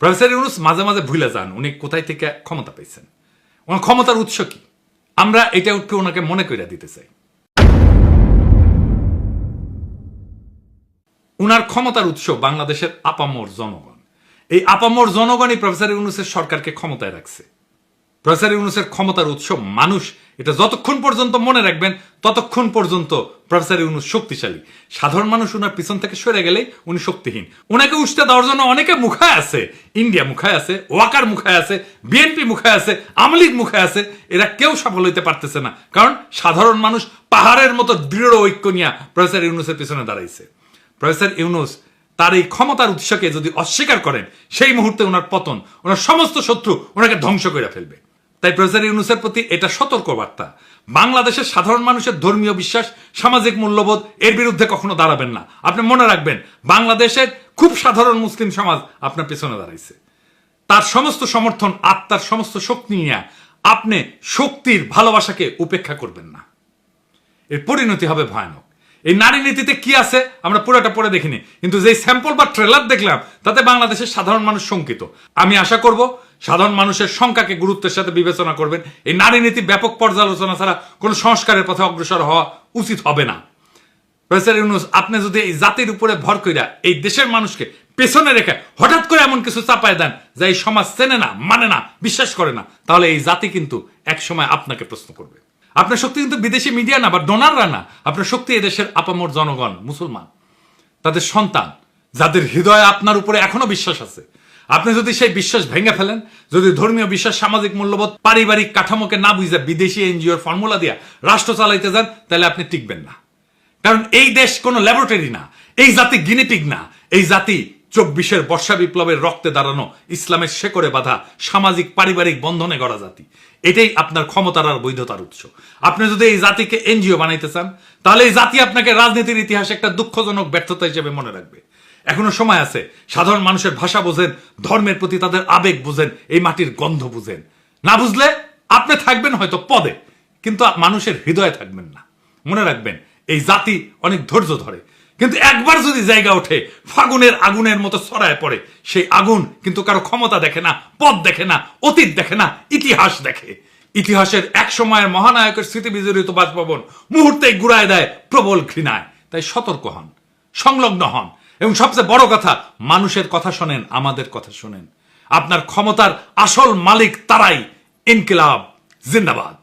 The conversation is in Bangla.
প্রফেসর ইউনুস মাঝে মাঝে ভুলে যান, উনি কোথায় থেকে ক্ষমতা পেয়েছেন। ওনার ক্ষমতার উৎস কি? আমরা এটা ওনাকে মনে করিয়া দিতে চাই। উনার ক্ষমতার উৎস বাংলাদেশের আপামর জনগণ। এই আপামর জনগণই প্রফেসর ইউনুসের সরকারকে ক্ষমতায় রাখছে। প্রফেসর ইউনুসের ক্ষমতার উৎস মানুষ। এটা যতক্ষণ পর্যন্ত মনে রাখবেন, ততক্ষণ পর্যন্ত প্রফেসর ইউনুস শক্তিশালী। সাধারণ মানুষ উনার পিছন থেকে সরে গেলেই উনি শক্তিহীন। ওনাকে উষ্ঠে দেওয়ার জন্য অনেকে মুখায় আছে। ইন্ডিয়া মুখায় আছে, ওয়াকার মুখায় আছে, বিএনপি মুখায় আছে আমলিগ মুখায় আছে। এরা কেউ সফল হইতে পারতেছে না। কারণ সাধারণ মানুষ পাহাড়ের মতো দৃঢ় ঐক্য নিয়ে প্রফেসর ইউনুসের পিছনে দাঁড়াইছে। প্রফেসর ইউনুস তার এই ক্ষমতার উৎসকে যদি অস্বীকার করেন, সেই মুহূর্তে ওনার পতন ওনার সমস্ত শত্রু ওনাকে ধ্বংস করে ফেলবে। তাই প্রফেসর ইউনুসের প্রতি এটা সতর্ক বার্তা বাংলাদেশের সাধারণ মানুষের ধর্মীয় বিশ্বাস, সামাজিক মূল্যবোধ, এর বিরুদ্ধে কখনো দাঁড়াবেন না। আপনি মনে রাখবেন, বাংলাদেশের খুব সাধারণ মুসলিম সমাজ আপনার পেছনে দাঁড়াইছে। তার সমস্ত সমর্থন, আত্মার সমস্ত শক্তি নিয়ে আপনি শক্তির ভালোবাসাকে উপেক্ষা করবেন না। এর পরিণতি হবে ভয়ানক। এই নারী নীতিতে কি আছে, আমরা পুরোটা পড়ে দেখিনি। কিন্তু যে স্যাম্পল বা ট্রেলার দেখলাম, তাতে বাংলাদেশের সাধারণ মানুষ শঙ্কিত। আমি আশা করব সাধারণ মানুষের সংখ্যাকে গুরুত্বের সাথে বিবেচনা করবেন। এই নারী নীতি ব্যাপক পর্যালোচনা ছাড়া কোনো সংস্কারের পথে অগ্রসর হওয়া উচিত হবে না। প্রফেসর ইউনুস, আপনি যদি এই জাতির উপরে ভর কইরা এই দেশের মানুষকে পেছনে রেখে হঠাৎ করে এমন কিছু চাপায় দেন যা এই সমাজ চেনে না মানে না, বিশ্বাস করে না, তাহলে এই জাতি কিন্তু এক সময় আপনাকে প্রশ্ন করবে। আপনার শক্তি কিন্তু বিদেশি মিডিয়া না বা ডোনাররা না, আপনার শক্তি এদেশের আপামর জনগণ, মুসলমান, তাদের সন্তান, যাদের হৃদয়ে আপনার উপরে এখনও বিশ্বাস আছে। আপনি যদি সেই বিশ্বাস ভেঙে ফেলেন, যদি ধর্মীয় বিশ্বাস, সামাজিক মূল্যবোধ, পারিবারিক কাঠামোকে না বুঝে বিদেশি এনজিওর ফর্মুলা দিয়া রাষ্ট্র চালাইতে যান, তাহলে আপনি টিকবেন না। কারণ এই দেশ কোনো ল্যাবরেটরি না, এই জাতি গিনিপিগ না, এই জাতি চব্বিশের বর্ষা বিপ্লবের রক্তে দাঁড়ানো ইসলামের শেকড়ে বাঁধা সামাজিক পারিবারিক বন্ধনে গড়া জাতি। এটাই আপনার ক্ষমতার আর বৈধতার উৎস। আপনি যদি এই জাতিকে এনজিও বানাইতে চান, তাহলে এই জাতি আপনাকে রাজনীতির ইতিহাসে একটা দুঃখজনক ব্যর্থতা হিসেবে মনে রাখবে। এখনও সময় আছে। সাধারণ মানুষের ভাষা বোঝেন, ধর্মের প্রতি তাদের আবেগ বুঝেন, এই মাটির গন্ধ বুঝেন। না বুঝলে আপনি থাকবেন হয়তো পদে, কিন্তু মানুষের হৃদয়ে থাকবেন না। মনে রাখবেন, এই জাতি অনেক ধৈর্য ধরে। কিন্তু একবার যদি জায়গা ওঠে, ফাগুনের আগুনের মতো ছড়ায় পড়ে, সেই আগুন কিন্তু কারও ক্ষমতা দেখে না, পথ দেখে না, অতীত দেখে না, ইতিহাস দেখে। ইতিহাসের এক সময়ের মহানায়কের স্মৃতি বিজড়িত বাসভবন মুহূর্তে গুড়ায় দেয় প্রবল ঘৃণায়। তাই সতর্ক হন, সংলগ্ন হন এবং সবচেয়ে বড় কথা, মানুষের কথা শোনেন, আমাদের কথা শোনেন। আপনার ক্ষমতার আসল মালিক তারাই ইনকিলাব, জিন্দাবাদ।